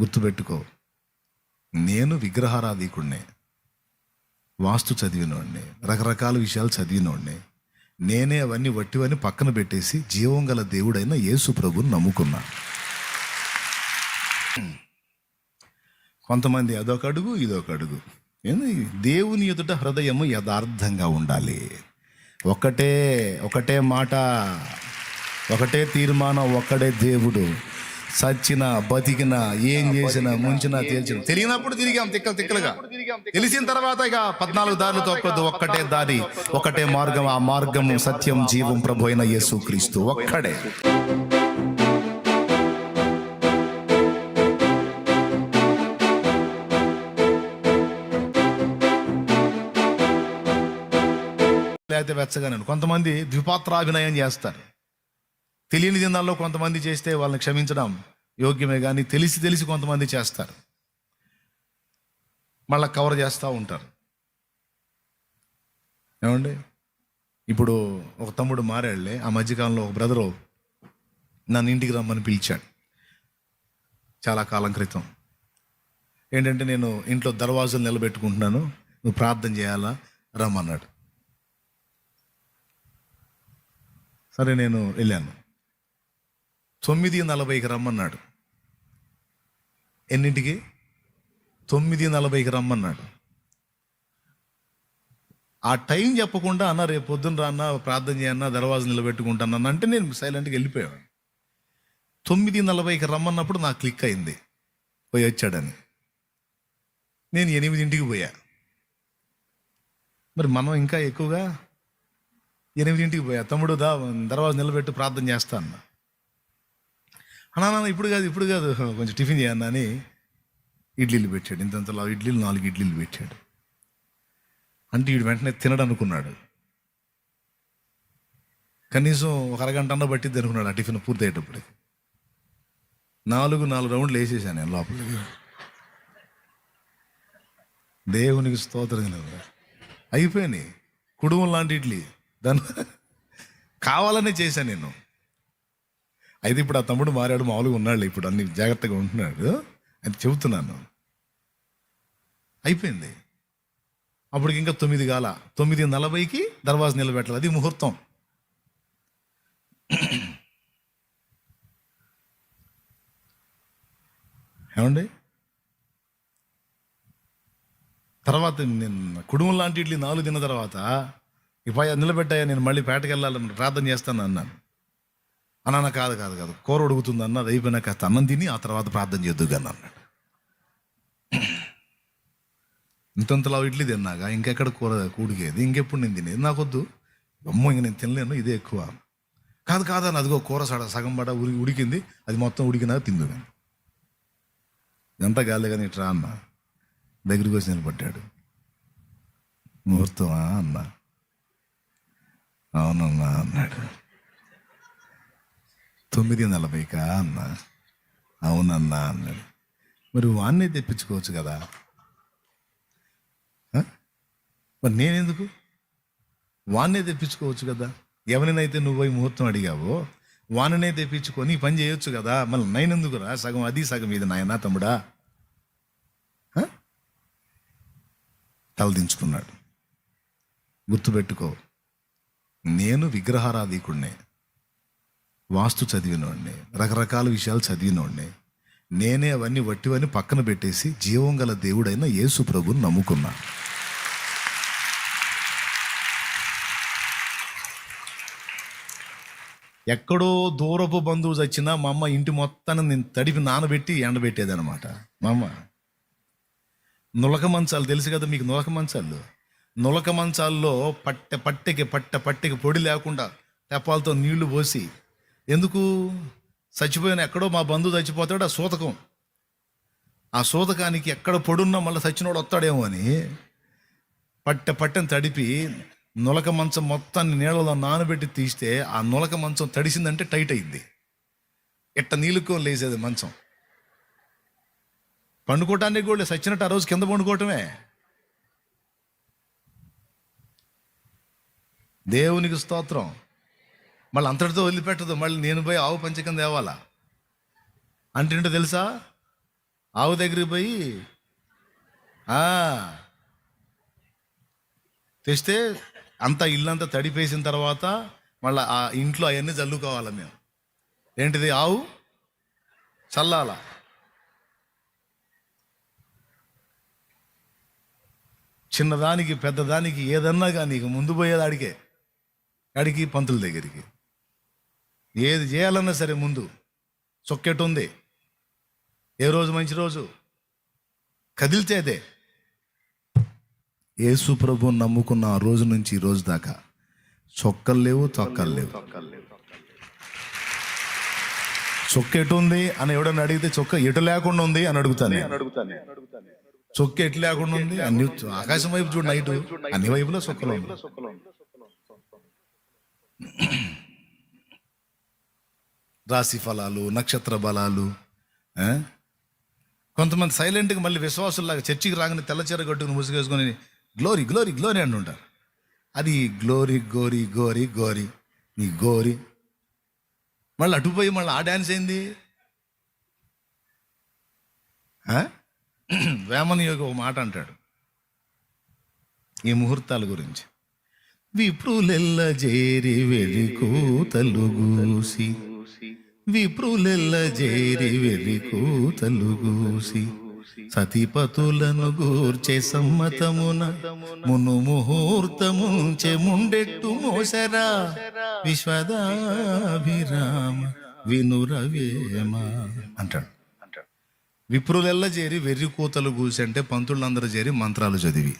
గుర్తుపెట్టుకో. నేను విగ్రహారాధికుడినే వాస్తు చదివినోడిని. రకరకాల విషయాలు చదివినోడిని. నేనే అవన్నీ వట్టివని పక్కన పెట్టేసి జీవం గల దేవుడైన యేసు ప్రభుని నమ్ముకున్నా. కొంతమంది అదొక అడుగు ఇదొక అడుగు. ఏంది? దేవుని ఎదుట హృదయము యథార్థంగా ఉండాలి. ఒకటే ఒకటే మాట ఒకటే తీర్మానం ఒక్కడే దేవుడు. సచ్చిన బతికిన ఏం చేసినా ముంచినా తేల్చిన. తెలియనప్పుడు తిరిగాం తిక్కలు తిక్కలుగా. తెలిసిన తర్వాత ఇక పద్నాలుగు దారులు తొక్కదు ఒక్కటే దారి. ఒకటే మార్గం ఆ మార్గము సత్యం జీవం ప్రభు అయిన యేసు క్రీస్తు ఒక్కడే. లేకపోతే వెచ్చగానే కొంతమంది ద్విపాత్రాభినయం చేస్తారు. తెలియని దినాల్లో కొంతమంది చేస్తే వాళ్ళని క్షమించడం యోగ్యమే కానీ తెలిసి తెలిసి కొంతమంది చేస్తారు. మళ్ళీ కవర్ చేస్తూ ఉంటారు. ఏమండి? ఇప్పుడు ఒక తమ్ముడు మారాళ్ళే ఆ మధ్యకాలంలో ఒక బ్రదరు నన్ను ఇంటికి రమ్మని పిలిచాడు. చాలా కాలం క్రితం. ఏంటంటే నేను ఇంట్లో దర్వాజులు నిలబెట్టుకుంటున్నాను. నువ్వు ప్రార్థన చేయాలా? రమ్మన్నాడు. సరే నేను వెళ్ళాను. తొమ్మిది నలభైకి రమ్మన్నాడు ఎన్నింటికి? తొమ్మిది నలభైకి రమ్మన్నాడు ఆ టైం చెప్పకుండా అన్న రేపు పొద్దున్న రాన్న ప్రార్థన చేయన్న దర్వాజు నిలబెట్టుకుంటాను అంటే నేను సైలెంట్గా వెళ్ళిపోయాను. తొమ్మిది నలభైకి రమ్మన్నప్పుడు నాకు క్లిక్ అయింది. పోయి వచ్చాడని. నేను ఎనిమిదింటికి పోయా. మరి మనం ఇంకా ఎక్కువగా ఎనిమిదింటికి పోయా. తమ్ముడు దా దర్వాజు నిలబెట్టి ప్రార్థన చేస్తా అన్నా. అన్నా నాన్న ఇప్పుడు కాదు ఇప్పుడు కాదు. కొంచెం టిఫిన్ చేయన్నా అని ఇడ్లీలు పెట్టాడు. ఇంతంతలా ఇడ్లీలు నాలుగు ఇడ్లీలు పెట్టాడు. అంటే వీడు వెంటనే తినడు అనుకున్నాడు కనీసం ఒక అరగంట అన్న పట్టిద్ది అనుకున్నాడు ఆ టిఫిన్ పూర్తి అయ్యేటప్పటికి నాలుగు నాలుగు రౌండ్లు వేసేసాను నేను లోపలికి. దేవునికి స్తోత్రం అయిపోయినాయి. కుటుంబం లాంటి ఇడ్లీ. దాని కావాలనే చేశాను నేను. అయితే ఇప్పుడు ఆ తమ్ముడు మారాడు మామూలుగా ఉన్నాడు ఇప్పుడు అన్ని జాగ్రత్తగా ఉంటున్నాడు. అని చెబుతున్నాను. అయిపోయింది. అప్పటికి ఇంకా తొమ్మిది కాల. తొమ్మిది నలభైకి దర్వాజ నిలబెట్టాలి. అది ముహూర్తం. ఏమండి? తర్వాత నేను కుటుంబం లాంటి ఇడ్లీ నాలుగు తిన్న తర్వాత ఇక నిలబెట్టాయా నేను మళ్ళీ పేటకి వెళ్ళాలని ప్రార్థన చేస్తాను అన్నాను. అన్న కాదు కాదు కాదు. కూర ఉడుగుతుంది అన్న అది అయిపోయినాక కాస్త అన్నం తిని ఆ తర్వాత ప్రార్థన చేద్దు కానీ అన్నాడు. ఇంతంతలా ఇడ్లీ తిన్నాక ఇంకెక్కడ కూర కూడికేది ఇంకెప్పుడు నేను తినేది? నాకొద్దు. అమ్మో ఇంక నేను తినలేను ఇదే ఎక్కువ. కాదు కాదని అదిగో కూర సడ సగం పడ ఉడికి ఉడికింది అది మొత్తం ఉడికినాక తిందు కానీ ఎంత గాలి కానీ ఇట్రా అన్న. దగ్గరికి వచ్చి నిలబడ్డాడు. ముహూర్తమా అన్న? అవునన్నా అన్నాడు. తొమ్మిది నలభైకా అన్న? అవునన్నా అన్నాడు. మరి వాన్నే తెప్పించుకోవచ్చు కదా? మరి నేనెందుకు? వాన్నే తెప్పించుకోవచ్చు కదా? ఎవరినైతే నువ్వు పోయి ముహూర్తం అడిగావో వాననే తెప్పించుకొని పని చేయొచ్చు కదా? మళ్ళీ నైనెందుకురా? సగం అది సగం ఇది నాయనా తమ్ముడా? తలదించుకున్నాడు గుర్తుపెట్టుకో నేను విగ్రహారాధికుడినే వాస్తు చదివినోడిని రకరకాల విషయాలు చదివినోడిని నేనే అవన్నీ వట్టివని పక్కన పెట్టేసి జీవం గల దేవుడైన యేసు ప్రభుని నమ్ముకున్నా. ఎక్కడో దూరపు బంధువు చచ్చినా మా అమ్మ ఇంటి మొత్తాన్ని నేను తడిపి నానబెట్టి ఎండబెట్టేది అనమాట మా అమ్మ నులక మంచాలు తెలుసు కదా మీకు నులక మంచాలు? నులక మంచాల్లో పట్టె పట్టెకి పట్టె పట్టెకి పొడి లేకుండా తెప్పాలతో నీళ్ళు పోసి ఎందుకు? చచ్చిపోయిన ఎక్కడో మా బంధువు చచ్చిపోతాడు ఆ సూతకం. ఆ సూతకానికి ఎక్కడ పొడున్నా మళ్ళీ చచ్చినోడు వస్తాడేమో అని పట్టె పట్టని తడిపి నులక మంచం మొత్తాన్ని నీళ్ళలో నానబెట్టి తీస్తే ఆ నులక మంచం తడిసిందంటే టైట్ అయింది. ఇట్ట నీళ్ళుకో లేసేది మంచం. పండుకోవటానికి కూడా సచ్చినట్టు ఆ రోజు కింద పండుకోవటమే. దేవునికి స్తోత్రం. మళ్ళీ అంతటితో వదిలిపెట్టదు. మళ్ళీ నేను పోయి ఆవు పంచకం తేవాలా? అంటే తెలుసా? ఆవు దగ్గరికి పోయి తెస్తే అంతా ఇల్లంతా తడిపేసిన తర్వాత మళ్ళీ ఆ ఇంట్లో అవన్నీ చల్లుకోవాలి మేము. ఏంటిది ఆవు? చల్లాల? చిన్నదానికి పెద్దదానికి ఏదన్నా కానీ ముందు పోయేది అడిగే అడిగి పంతుల దగ్గరికి. ఏది చేయాలన్నా సరే ముందు చొక్కెట్టు ఉంది. ఏ రోజు మంచి రోజు? కదిలితేదే యేసు ప్రభు నమ్ముకున్న ఆ రోజు నుంచి ఈ రోజు దాకా చొక్కలు లేవు చొక్కలు లేవు. చొక్క ఎటు ఉంది అని ఎవడన్నా అడిగితే చొక్క ఎటు లేకుండా ఉంది అని అడుగుతాను. చొక్క ఎటు లేకుండా ఉంది అన్ని ఆకాశం వైపు చూడు నైట్ అన్ని వైపులో చొక్కలు ఉంది రాశి ఫలాలు నక్షత్ర బలాలు ఆ? కొంతమంది సైలెంట్గా మళ్ళీ విశ్వాసుల్లాగా చర్చికి రాగానే తెల్లచీర కట్టుకుని ముసుగేసుకొని గ్లోరీ గ్లోరీ గ్లోరీ ఉంటారు అది గ్లోరీ గోరీ గోరీ గోరీ నీ గోరీ మళ్ళీ అటుపోయి మళ్ళీ ఆ డ్యాన్స్ ఏంది ఆ? వేమని యోగి ఒక మాట అంటాడు ఈ ముహూర్తాల గురించి విప్రులెల్ల జేరి వెళ్ళి కూతలు గూసి విప్రులెల్ల జేరి వెర్రి కూతలు గూసి సతిపతులను గూర్చే సమ్మతమున మును ముహూర్తముంచె ముండెట్టు మోసరా విశ్వదాభిరామ వినురవేమ అంటాడు. విప్రులెల్ల చేరి వెర్రి కూతలు గూసి అంటే పంతులందరూ చేరి మంత్రాలు చదివి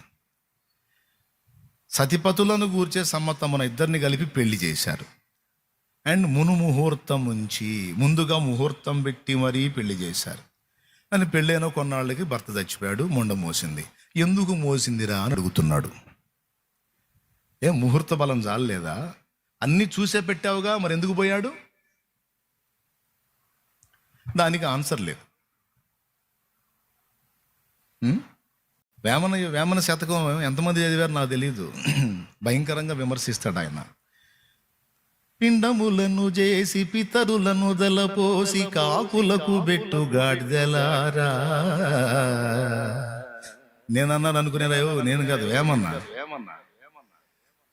సతిపతులను గూర్చే సమ్మతమున ఇద్దరిని కలిపి పెళ్ళి చేశారు. అండ్ మును ముహూర్తం ఉంచి ముందుగా ముహూర్తం పెట్టి మరీ పెళ్ళి చేశారు. అని పెళ్ళైన కొన్నాళ్ళకి భర్త చచ్చిపోయాడు మొండ మోసింది. ఎందుకు మోసిందిరా అని అడుగుతున్నాడు. ఏ ముహూర్త బలం చాలలేదా అన్నీ చూసే పెట్టావుగా మరి ఎందుకు పోయాడు? దానికి ఆన్సర్ లేదు. వేమన వేమన శతకం ఎంతమంది చదివారు నాకు తెలియదు భయంకరంగా విమర్శిస్తాడు ఆయన. పిండములను చేసి పితరులను దలపోసి కాకులకు బెట్టు గాడిదలారా నేనన్నాను అనుకునేదాయో నేను కాదు వేమన్నా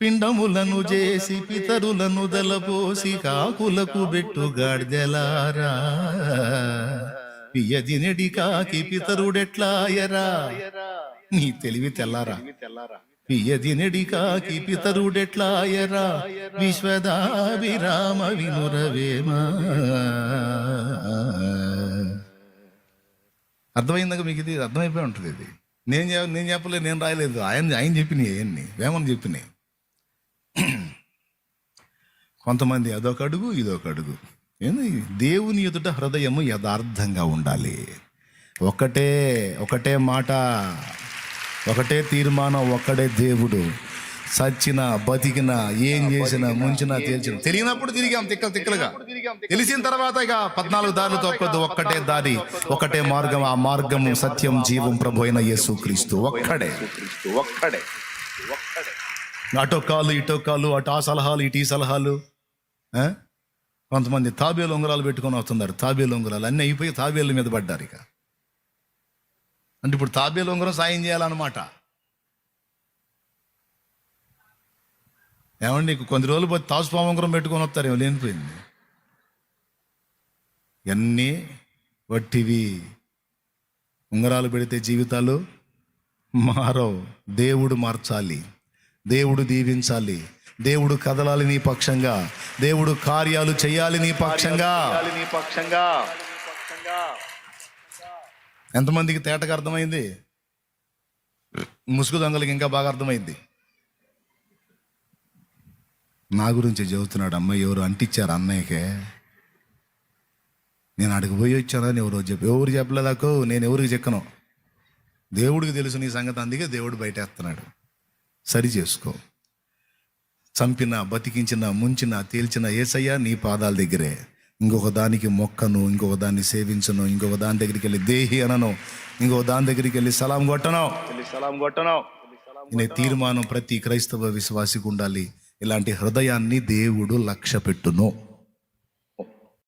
పిండములను చేసి పితరులను దలపోసి కాకులకు బెట్టు గాడిదెలారా పియ్యదినెడి కాకి పితరుడెట్లాయరా నీ తెలివి తెల్లారా? పియ్యదినెడి కాకి పితరుడెట్లాయరా? విశ్వదాభిరామ వినురవేమా? అర్థమైందాక మీకు ఇది? అర్థమైపోయి ఉంటుంది ఇది. నేను నేను చెప్పలేదు నేను రాయలేదు. ఆయన ఆయన చెప్పినాయి అవన్నీ వేమని చెప్పినాయి. కొంతమంది అదొక అడుగు ఇదొక అడుగు. ఏంది? దేవుని ఎదుట హృదయము యథార్థంగా ఉండాలి. ఒకటే ఒకటే మాట ఒకటే తీర్మానం ఒక్కడే దేవుడు. సచ్చిన బతికిన ఏం చేసినా ముంచినా తేల్చిన. తెలియనప్పుడు తిరిగాం తిక్కలు తిక్కలుగా. తెలిసిన తర్వాత ఇక పద్నాలుగు దారులు తొక్కద్దు ఒక్కటే దారి. ఒకటే మార్గం ఆ మార్గము సత్యం జీవం ప్రభు అయిన యేసు క్రీస్తు ఒక్కడే. ఒక్కడే. అటో కాలు ఇటో కాలు అటు ఆ సలహాలు ఇటు ఈ సలహాలు? కొంతమంది తాబేలు ఉంగరాలు పెట్టుకొని వస్తున్నారు. తాబేలు ఉంగరాలు అన్నీ అయిపోయి తాబేళ్ళ మీద పడ్డారు ఇక. అంటే ఇప్పుడు తాబేలు ఉంగరం సాయం చేయాలన్నమాట. ఏమండి నీకు కొన్ని రోజులు పోయి తాసుపాము ఉంగరం పెట్టుకొని వస్తారేమో లేనిపోయింది. ఇవన్నీ వట్టివి. ఉంగరాలు పెడితే జీవితాలు మారవు. దేవుడు మార్చాలి. దేవుడు దీవించాలి. దేవుడు కదలాలి నీ పక్షంగా. దేవుడు కార్యాలు చేయాలి నీ పక్షంగా. నీ పక్షంగా. ఎంతమందికి తేటగా అర్థమైంది? ముసుగు దొంగలకి ఇంకా బాగా అర్థమైంది. నా గురించి చెబుతున్నాడు అమ్మాయి ఎవరు అంటించారు అన్నయ్యకే? నేను అడిగి పోయి వచ్చానని ఎవరో చెప్పి ఎవరు చెప్పలేదాకో నేను ఎవరికి చెక్కను దేవుడికి తెలుసు నీ సంగతి అందుకే దేవుడు బయటేస్తున్నాడు. సరి చేసుకో. చంపిన బతికించిన ముంచిన తేల్చిన ఏసయ్య నీ పాదాల దగ్గరే. ఇంకొక దానికి మొక్కను ఇంకొక దాన్ని సేవించను ఇంకొక దాని దగ్గరికి వెళ్ళి దేహి అనను ఇంకొక దాని దగ్గరికి వెళ్ళి సలాం కొట్టను. వెళ్ళి సలాం కొట్టను అనే తీర్మానం ప్రతి క్రైస్తవ విశ్వాసికి ఉండాలి. ఇలాంటి హృదయాన్ని దేవుడు లక్ష్య పెట్టును